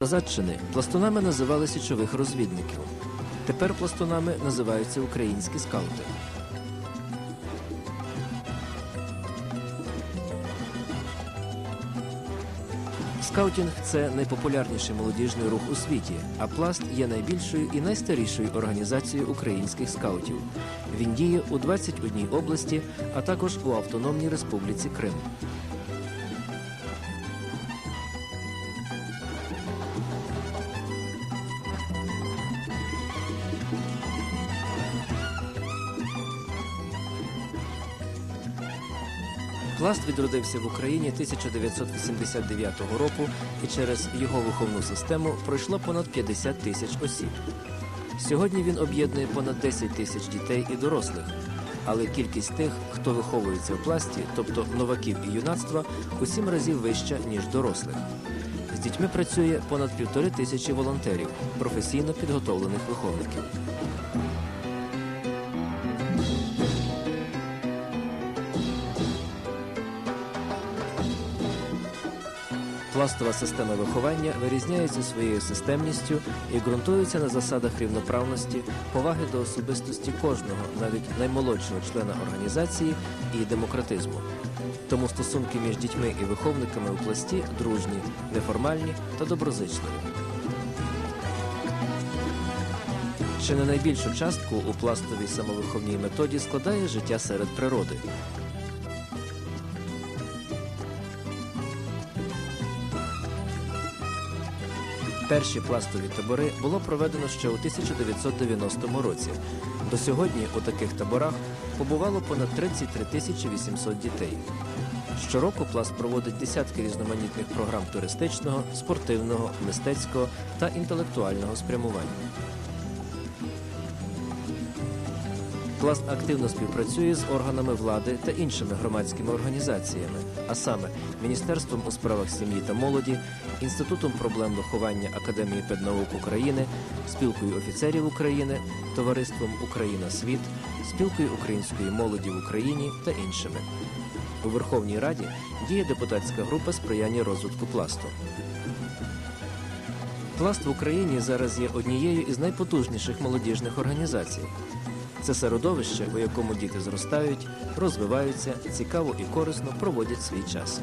Козаччини пластунами називали січових розвідників. Тепер пластунами називаються українські скаути. Скаутінг це найпопулярніший молодіжний рух у світі, а пласт є найбільшою і найстарішою організацією українських скаутів. Він діє у 21 області, а також у Автономній Республіці Крим. Пласт відродився в Україні 1989 року, і через його виховну систему пройшло понад 50 тисяч осіб. Сьогодні він об'єднує понад 10 тисяч дітей і дорослих. Але кількість тих, хто виховується в пласті, тобто новаків і юнацтва, у сім разів вища, ніж дорослих. З дітьми працює понад півтори тисячі волонтерів, професійно підготовлених виховників. Пластова система виховання вирізняється своєю системністю і ґрунтується на засадах рівноправності, поваги до особистості кожного, навіть наймолодшого члена організації і демократизму. Тому стосунки між дітьми і виховниками у пласті дружні, неформальні та доброзичливі. Чи не найбільшу частку у пластовій самовиховній методі складає життя серед природи. Перші пластові табори було проведено ще у 1990 році. До сьогодні у таких таборах побувало понад 33 тисячі 800 дітей. Щороку пласт проводить десятки різноманітних програм туристичного, спортивного, мистецького та інтелектуального спрямування. Пласт активно співпрацює з органами влади та іншими громадськими організаціями, а саме Міністерством у справах сім'ї та молоді, Інститутом проблем виховання Академії педнаук України, спілкою офіцерів України, Товариством Україна Світ, спілкою української молоді в Україні та іншими. У Верховній Раді діє депутатська група сприяння розвитку пласту. Пласт в Україні зараз є однією із найпотужніших молодіжних організацій. Це середовище, у якому діти зростають, розвиваються, цікаво і корисно проводять свій час.